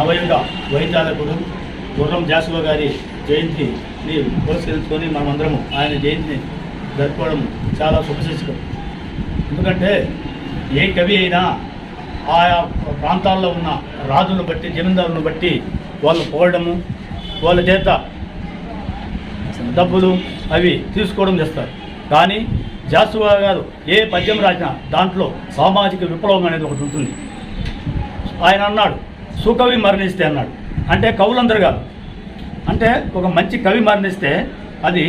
నవయుగ వైద్యాలకుడు గుర్రం జాసువ గారి జయంతిని పురస్కరించుకొని మనమందరము ఆయన జయంతిని జరుపుకోవడం చాలా శుభశిష్టం ఎందుకంటే ఏ కవి అయినా ఆయా ప్రాంతాల్లో ఉన్న రాజులను బట్టి జమీందారులను బట్టి వాళ్ళు పోవడము వాళ్ళ చేత డబ్బులు అవి తీసుకోవడం చేస్తారు. కానీ జాసువా గారు ఏ పద్యం రాసినా దాంట్లో సామాజిక విప్లవం అనేది ఒకటి ఉంటుంది. ఆయన అన్నాడు సుకవి మరణిస్తే అన్నాడు. అంటే కవులందరూ కాదు. అంటే ఒక మంచి కవి మరణిస్తే అది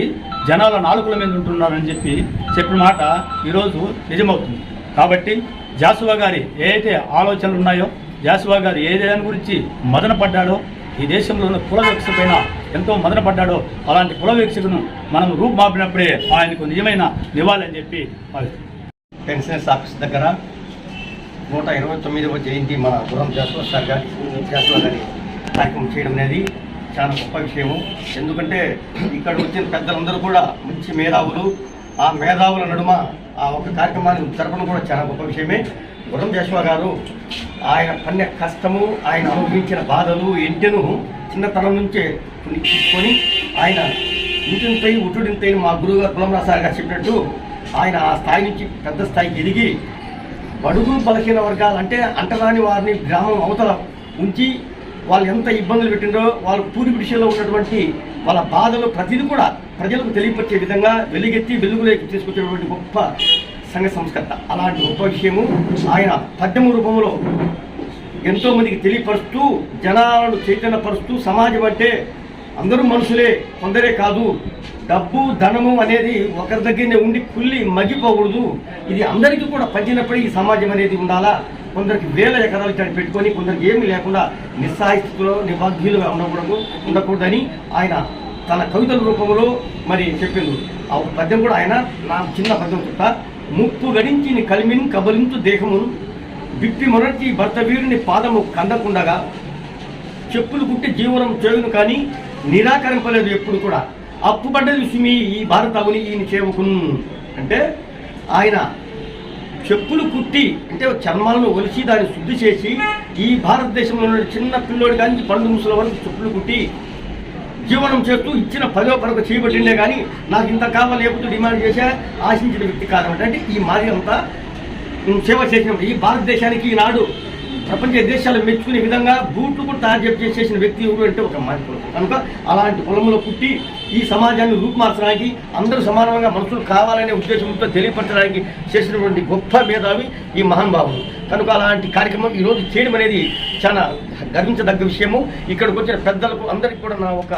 జనాల నాలుకల మీద ఉంటున్నారని చెప్పి చెప్పిన మాట ఈరోజు నిజమవుతుంది. కాబట్టి జాసువా గారి ఏదైతే ఆలోచనలు ఉన్నాయో జాసువా గారు ఏదైనా గురించి మదన పడ్డాడో ఈ దేశంలో ఉన్న పైన ఎంతో మదన పడ్డాడో అలాంటి కులవీక్షకును మనం మనం రూపుమాపినప్పుడే ఆయనకు నిజమైన నివాళి అని చెప్పి పెన్షనర్స్ ఆఫీస్ దగ్గర నూట ఇరవై తొమ్మిదవ జయంతి మన గురం జాస్వా సార్ గారి జాస్వా గారి కార్యక్రమం చేయడం అనేది చాలా గొప్ప విషయము. ఎందుకంటే ఇక్కడ వచ్చిన పెద్దలందరూ కూడా మంచి మేధావులు. ఆ మేధావుల నడుమ ఆ ఒక కార్యక్రమాన్ని జరపడం కూడా చాలా గొప్ప విషయమే. గురం జాస్వా గారు ఆయన పన్నే కష్టము ఆయన అనుభవించిన బాధలు ఎంటెను చిన్నతనం నుంచే తీసుకొని ఆయన ఇంటింతై ఉటుడింతై మా గురువు గారు పులంరా సార్ గారు చెప్పినట్టు ఆయన ఆ స్థాయి నుంచి పెద్ద స్థాయికి ఎదిగి బడుగు బలహీన వర్గాలు అంటే అంటరాని వారిని గ్రామం అవతల ఉంచి వాళ్ళు ఎంత ఇబ్బందులు పెట్టిండో వాళ్ళ పూరి విషయంలో ఉన్నటువంటి వాళ్ళ బాధలు ప్రతిదీ కూడా ప్రజలకు తెలియపరిచే విధంగా వెలుగెత్తి వెలుగులోకి తీసుకొచ్చేటువంటి గొప్ప సంఘ సంస్కర్త. అలాంటి గొప్ప విషయము ఆయన పద్యము రూపంలో ఎంతోమందికి తెలియపరుస్తూ జనాలను చైతన్యపరుస్తూ సమాజం అంటే అందరూ మనుషులే కొందరే కాదు. డబ్బు ధనము అనేది ఒకరి దగ్గరనే ఉండి కుల్లి మగ్గిపోకూడదు. ఇది అందరికీ కూడా పంచినప్పుడే ఈ సమాజం అనేది ఉండాలా? కొందరికి వేల ఎకరాలు ఇక్కడ పెట్టుకొని కొందరికి ఏమీ లేకుండా నిస్సహాయ స్థితిలో నిబద్ధులుగా ఉండకూడదు ఉండకూడదని ఆయన తన కవితల రూపంలో మరి చెప్పింది ఆ ఒక పద్యం కూడా ఆయన నా చిన్న పద్యం చుట్ట ముప్పు గడించి నీ కలిమిన్ కబలించు దేహమును బిప్పి మొరటి భర్త వీరుని పాదము కందకుండగా. చెప్పులు కుట్టి జీవనం చేయును కానీ నిరాకరింపలేదు ఎప్పుడు కూడా. అప్పుపడ్డది సుమి ఈ భారత అవుని ఈయన చేవుకును అంటే ఆయన చెప్పులు కుట్టి అంటే చర్మాలను ఒలిచి దాన్ని శుద్ధి చేసి ఈ భారతదేశంలో ఉన్న చిన్న పిల్లోడి కానీ పండు ముసలి వరకు చెప్పులు కుట్టి జీవనం చేస్తూ ఇచ్చిన పదో పరకు చేయబట్టిండే కానీ నాకు ఇంత కావాలి లేకపోతే డిమాండ్ చేసే ఆశించిన వ్యక్తి కాదన్నమాట. అంటే ఈ మాది అంతా సేవ చేసిన ఈ భారతదేశానికి ఈనాడు ప్రపంచ దేశాలు మెచ్చుకునే విధంగా బూట్లు కూడా తయారు చేసి చేసిన వ్యక్తి ఎవరు అంటే ఒక మంచి కులం కనుక అలాంటి కులంలో పుట్టి ఈ సమాజాన్ని రూపుమార్చడానికి అందరూ సమానంగా మనుషులు కావాలనే ఉద్దేశంతో తెలియపరచడానికి చేసినటువంటి గొప్ప మేధావి ఈ మహానుభావుడు కనుక అలాంటి కార్యక్రమం ఈరోజు చేయడం అనేది చాలా గర్వించదగ్గ విషయము. ఇక్కడికి వచ్చిన పెద్దలకు అందరికీ కూడా నా ఒక